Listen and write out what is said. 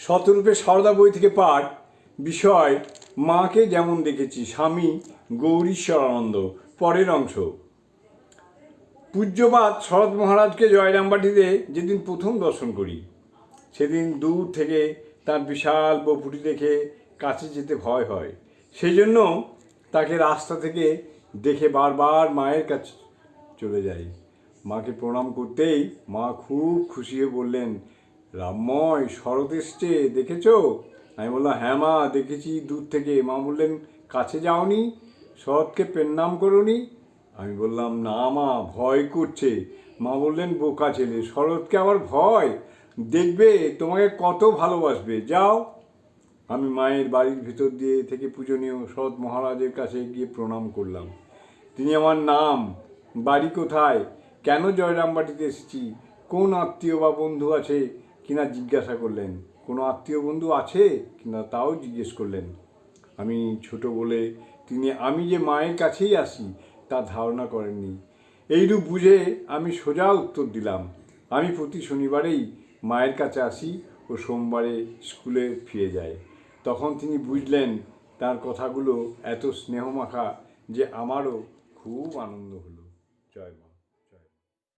শতরূপে সারদা বই থেকে পাঠ, বিষয়, মাকে যেমন দেখেছি, স্বামী গৌরীশ্বরানন্দ, পরের অংশ। পূজ্যপাত শরৎ মহারাজকে জয়রামবাটিতে যেদিন প্রথম দর্শন করি, সেদিন দূর থেকে তার বিশাল বপুটি দেখে কাছে যেতে ভয় হয়। সেই জন্য তাকে রাস্তা থেকে দেখে বারবার মায়ের কাছে চলে যাই। মাকে প্রণাম করতেই মা খুব খুশি হয়ে বললেন রামময় শরৎ এসছে, দেখেছ? আমি বললাম হ্যাঁ মা, দেখেছি, দূর থেকে। মা বললেন, কাছে যাওনি, শরৎকে প্রণাম করোনি। আমি বললাম, না মা, ভয় করছে। মা বললেন, বোকা ছেলে, শরৎকে আবার ভয়? দেখবে, তোমাকে কত ভালোবাসবে। যাও। আমি মায়ের বাড়ির ভিতর দিয়ে থেকে পূজনীয় শরৎ মহারাজের কাছে গিয়ে প্রণাম করলাম। তিনি আমার নাম, বাড়ি কোথায়? কেন জয়রামবাটিতে এসেছি? কোন আত্মীয় বা বন্ধু আছে? কিনা জিজ্ঞাসা করলেন, কোনো আত্মীয় বন্ধু আছে? কিনা তাও জিজ্ঞেস করলেন, আমি ছোট বলে তিনি, আমি যে মায়ের কাছেই আসি, তা ধারণা করেননি। এইরূপ বুঝে আমি সোজা উত্তর দিলাম, আমি প্রতি শনিবারেই মায়ের কাছে আসি ও সোমবারে স্কুলে ফিরে যাই। তখন তিনি বুঝলেন, তার কথাগুলো এত স্নেহমাখা যে আমারও খুব আনন্দ হলো। জয় মা